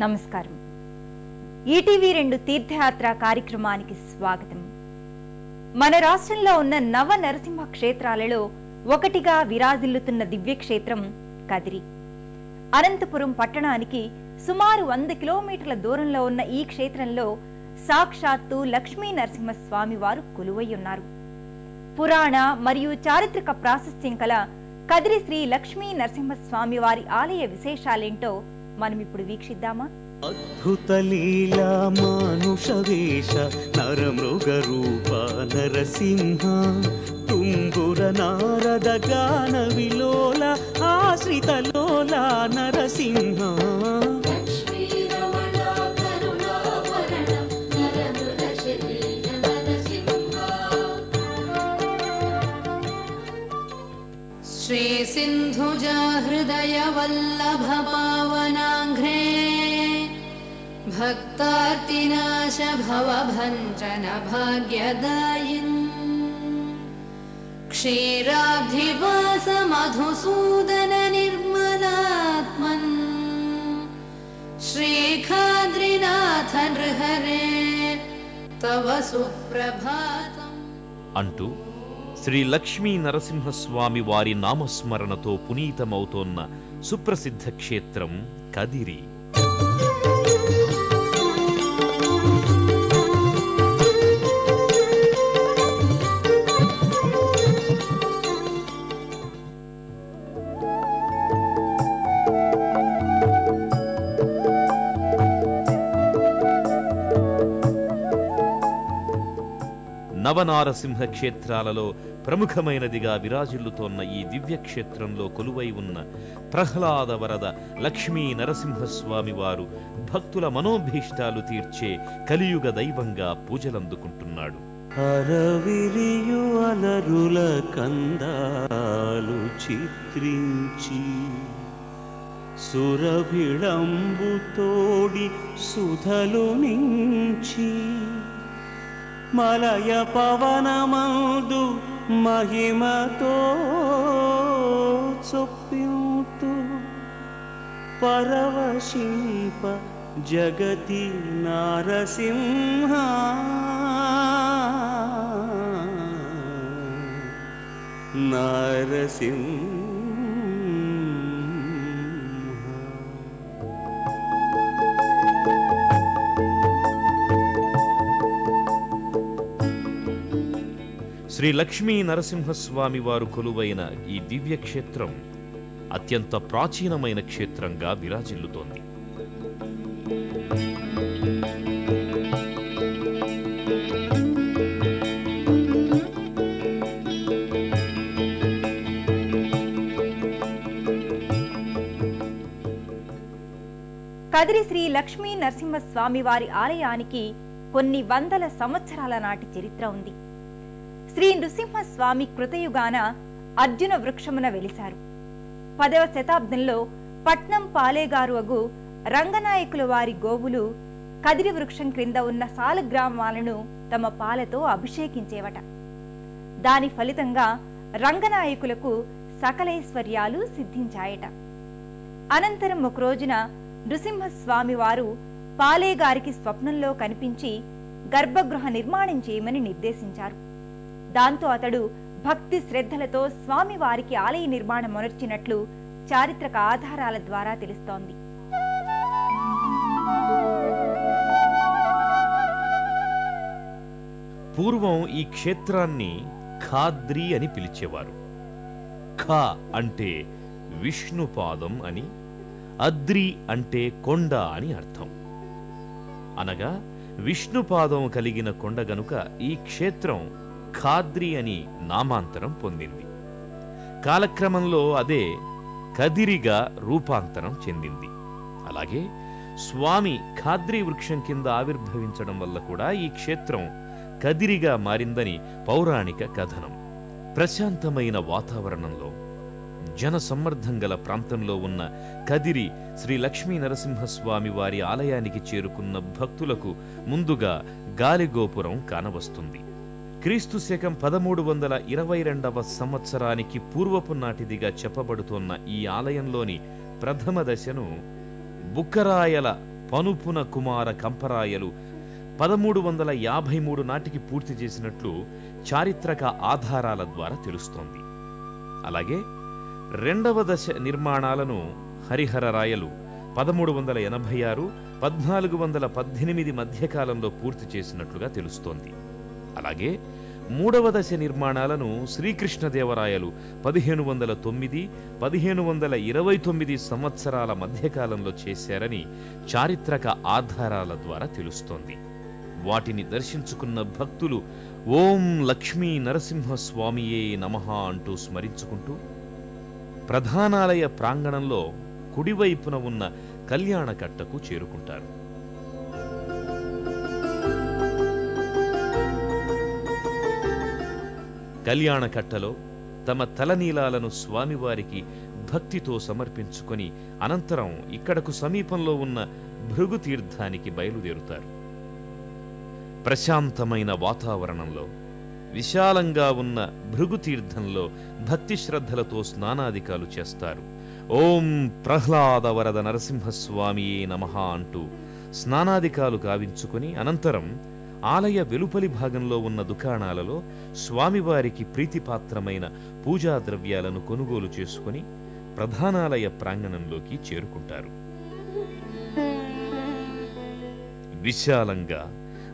నమస్కారం. ఈటీవీ రెండు తీర్థయాత్ర కార్యక్రమానికి స్వాగతం. మన రాష్ట్రంలో ఉన్న నవ నరసింహ క్షేత్రాలలో ఒకటిగా విరాజిల్లుతున్న దివ్యక్షేత్రం కదిరి. అనంతపురం పట్టణానికి సుమారు వంద కిలోమీటర్ల దూరంలో ఉన్న ఈ క్షేత్రంలో సాక్షాత్తు లక్ష్మీ నరసింహస్వామి వారు కొలువై ఉన్నారు. పురాణ మరియు చారిత్రక ప్రాశస్త్యం కల కదిరి శ్రీ లక్ష్మీ నరసింహస్వామి వారి ఆలయ విశేషాలేంటో మనం ఇప్పుడు వీక్షిద్దామా? అద్భుత లీలా మానుష వేష నరమృగ రూప నరసింహ. తుంగుర నారద గాన విలోల ఆశ్రిత లోల నరసింహ. श्रीसिन्धुजहृदयवल्लभावनाघ्रे भक्तार्तिनाश भवभञ्चन भाग्यदायिन् क्षीराधिवासमधुसूदन निर्मलात्मन् श्रीखाद्रिनाथ नृहरे तव सुप्रभातम् अन्तु శ్రీ లక్ష్మీ నరసింహస్వామి వారి నామస్మరణతో పునీతమవుతోన్న సుప్రసిద్ధ క్షేత్రం కదిరి. నవనారసింహ క్షేత్రాలలో ప్రముఖమైనదిగా విరాజిల్లుతోన్న ఈ దివ్య క్షేత్రంలో కొలువై ఉన్న ప్రహ్లాద వరద లక్ష్మీ నరసింహస్వామి వారు భక్తుల మనోభీష్టాలు తీర్చే కలియుగ దైవంగా పూజలందుకుంటున్నాడు. హరవిరియు అలరుల కందాలు చిత్రించి సురభిళంబు తోడి సుధలు నించి మలయ పవనమందు మహిమతో చొప్పింతు పరవశింప జగతి నారసింహ నారసింహ శ్రీ లక్ష్మీ నరసింహస్వామి వారు కొలువైన ఈ దివ్య క్షేత్రం అత్యంత ప్రాచీనమైన క్షేత్రంగా విరాజిల్లుతోంది. కదిరి శ్రీ లక్ష్మీ నరసింహస్వామి వారి ఆలయానికి కొన్ని వందల సంవత్సరాల నాటి చరిత్ర ఉంది. శ్రీ నృసింహస్వామి కృతయుగాన అర్జున వృక్షమున వెలిశారు. పదవ శతాబ్దంలో పట్నం పాలేగారు అగు రంగనాయకుల వారి గోవులు కదిరి వృక్షం క్రింద ఉన్న సాల గ్రామాలను తమ పాలతో అభిషేకించేవట. దాని ఫలితంగా రంగనాయకులకు సకలైశ్వర్యాలు సిద్ధించాయట. అనంతరం ఒక రోజున నృసింహస్వామి వారు పాలేగారికి స్వప్నంలో కనిపించి గర్భగృహ నిర్మాణం చేయమని నిర్దేశించారు. దాంతో అతడు భక్తి శ్రద్ధలతో స్వామివారికి ఆలయ నిర్మాణం మొనర్చినట్లు చారిత్రక ఆధారాల ద్వారా తెలుస్తోంది. పూర్వం ఈ క్షేత్రాన్ని ఖాద్రి అని పిలిచేవారు. ఖా అంటే విష్ణుపాదం అని అద్రి అంటే కొండ అని అర్థం. అనగా విష్ణుపాదం కలిగిన కొండ గనుక ఈ క్షేత్రం ఖాద్రి అని నామాంతరం పొందింది. కాలక్రమంలో అదే కదిరిగా రూపాంతరం చెందింది. అలాగే స్వామి ఖాద్రి వృక్షం కింద ఆవిర్భవించడం వల్ల కూడా ఈ క్షేత్రం కదిరిగా మారిందని పౌరాణిక కథనం. ప్రశాంతమైన వాతావరణంలో జన సమ్మర్ధం గల ప్రాంతంలో ఉన్న కదిరి శ్రీ లక్ష్మీ నరసింహస్వామి వారి ఆలయానికి చేరుకున్న భక్తులకు ముందుగా గాలిగోపురం కానవస్తుంది. క్రీస్తు శకం పదమూడు వందల ఇరవై రెండవ సంవత్సరానికి పూర్వపు నాటిదిగా చెప్పబడుతోన్న ఈ ఆలయంలోని ప్రథమ దశను బుక్కరాయల పనుపున కుమార కంపరాయలు పదమూడు వందల యాభై మూడు నాటికి పూర్తి చేసినట్లు చారిత్రక ఆధారాల ద్వారా తెలుస్తోంది. అలాగే రెండవ దశ నిర్మాణాలను హరిహర రాయలు పదమూడు వందల ఎనభై ఆరు పద్నాలుగు వందల పద్దెనిమిది మధ్యకాలంలో పూర్తి చేసినట్లుగా తెలుస్తోంది. అలాగే మూడవ దశ నిర్మాణాలను శ్రీకృష్ణదేవరాయలు పదిహేను వందల తొమ్మిది పదిహేను వందల ఇరవై తొమ్మిది సంవత్సరాల మధ్యకాలంలో చేశారని చారిత్రక ఆధారాల ద్వారా తెలుస్తోంది. వాటిని దర్శించుకున్న భక్తులు ఓం లక్ష్మీ నరసింహస్వామియే నమ అంటూ స్మరించుకుంటూ ప్రధానాలయ ప్రాంగణంలో కుడివైపున ఉన్న కళ్యాణకట్టకు చేరుకుంటారు. కళ్యాణకట్టలో తమ తలనీలాలను స్వామివారికి భక్తితో సమర్పించుకొని అనంతరం ఇక్కడకు సమీపంలో ఉన్న భృగు తీర్థానికి బయలుదేరుతారు. ప్రశాంతమైన వాతావరణంలో విశాలంగా ఉన్న భృగు తీర్థంలో భక్తి శ్రద్ధలతో స్నానాదికాలు చేస్తారు. ఓం ప్రహ్లాద వరద నరసింహస్వామియే నమ అంటూ స్నానాదికాలు గావించుకొని అనంతరం ఆలయ వెలుపలి భాగంలో ఉన్న దుకాణాలలో స్వామివారికి ప్రీతిపాత్రమైన పూజా ద్రవ్యాలను కొనుగోలు చేసుకొని ప్రధానాలయ ప్రాంగణంలోకి చేరుకుంటారు. విశాలంగా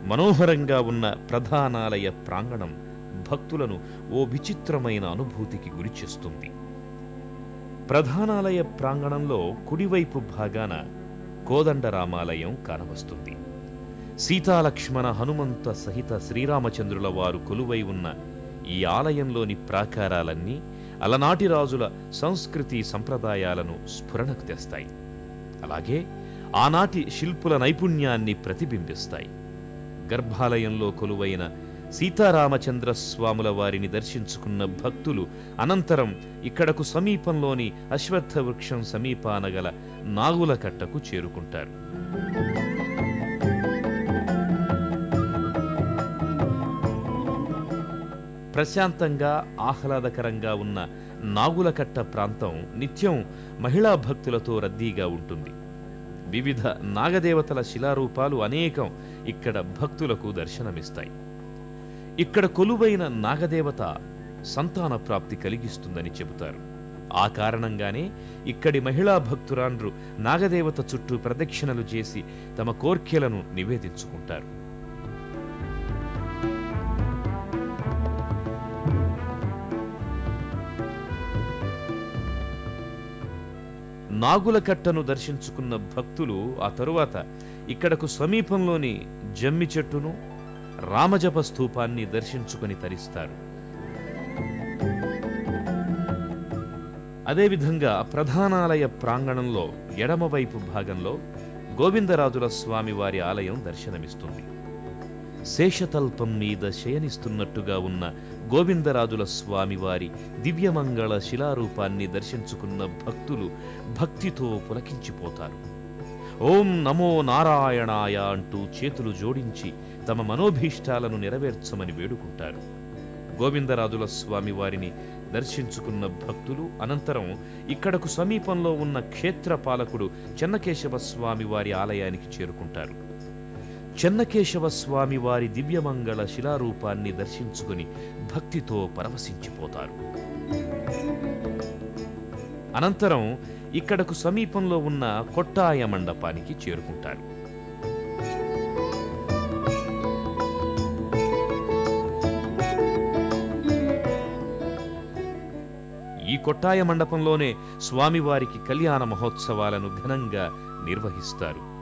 మనోహరంగా ఉన్న ప్రధానాలయ ప్రాంగణం భక్తులను ఓ విచిత్రమైన అనుభూతికి గురిచేస్తుంది ప్రధానాలయ ప్రాంగణంలో కుడివైపు భాగాన కోదండరామాలయం కానవస్తుంది. సీతాలక్ష్మణ హనుమంత సహిత శ్రీరామచంద్రుల వారు కొలువై ఉన్న ఈ ఆలయంలోని ప్రాకారాలన్నీ అలనాటి రాజుల సంస్కృతి సంప్రదాయాలను స్ఫురణకు తెస్తాయి. అలాగే ఆనాటి శిల్పుల నైపుణ్యాన్ని ప్రతిబింబిస్తాయి. గర్భాలయంలో కొలువైన సీతారామచంద్ర స్వాముల వారిని దర్శించుకున్న భక్తులు అనంతరం ఇక్కడకు సమీపంలోని అశ్వత్థ వృక్షం సమీపాన గల నాగుల కట్టకు చేరుకుంటారు. ప్రశాంతంగా ఆహ్లాదకరంగా ఉన్న నాగులకట్ట ప్రాంతం నిత్యం మహిళా భక్తులతో రద్దీగా ఉంటుంది. వివిధ నాగదేవతల శిలారూపాలు అనేకం ఇక్కడ భక్తులకు దర్శనమిస్తాయి. ఇక్కడ కొలువైన నాగదేవత సంతాన ప్రాప్తి కలిగిస్తుందని చెబుతారు. ఆ కారణంగానే ఇక్కడి మహిళా భక్తురాండ్రు నాగదేవత చుట్టూ ప్రదక్షిణలు చేసి తమ కోర్కెలను నివేదించుకుంటారు. నాగుల కట్టను దర్శించుకున్న భక్తులు ఆ తరువాత ఇక్కడకు సమీపంలోని జమ్మి చెట్టును రామజప స్తూపాన్ని దర్శించుకొని తరిస్తారు. అదేవిధంగా ప్రధానాలయ ప్రాంగణంలో ఎడమవైపు భాగంలో గోవిందరాజుల స్వామి వారి ఆలయం దర్శనమిస్తుంది. శేషతల్పం మీద శయనిస్తున్నట్టుగా ఉన్న గోవిందరాజుల స్వామివారి దివ్యమంగళ శిలారూపాన్ని దర్శించుకున్న భక్తులు భక్తితో పులకించిపోతారు. ఓం నమో నారాయణాయ అంటూ చేతులు జోడించి తమ మనోభీష్టాలను నెరవేర్చమని వేడుకుంటారు. గోవిందరాజుల స్వామి వారిని దర్శించుకున్న భక్తులు అనంతరం ఇక్కడకు సమీపంలో ఉన్న క్షేత్రపాలకుడు చెన్నకేశవ స్వామి వారి ఆలయానికి చేరుకుంటారు. చెన్నకేశవ స్వామి వారి దివ్యమంగళ శిలారూపాన్ని దర్శించుకుని భక్తితో పరవశించిపోతారు. అనంతరం ఇక్కడకు సమీపంలో ఉన్న కొట్టాయ మండపానికి చేరుకుంటారు. ఈ కొట్టాయ మండపంలోనే స్వామివారికి కళ్యాణ మహోత్సవాలను ఘనంగా నిర్వహిస్తారు.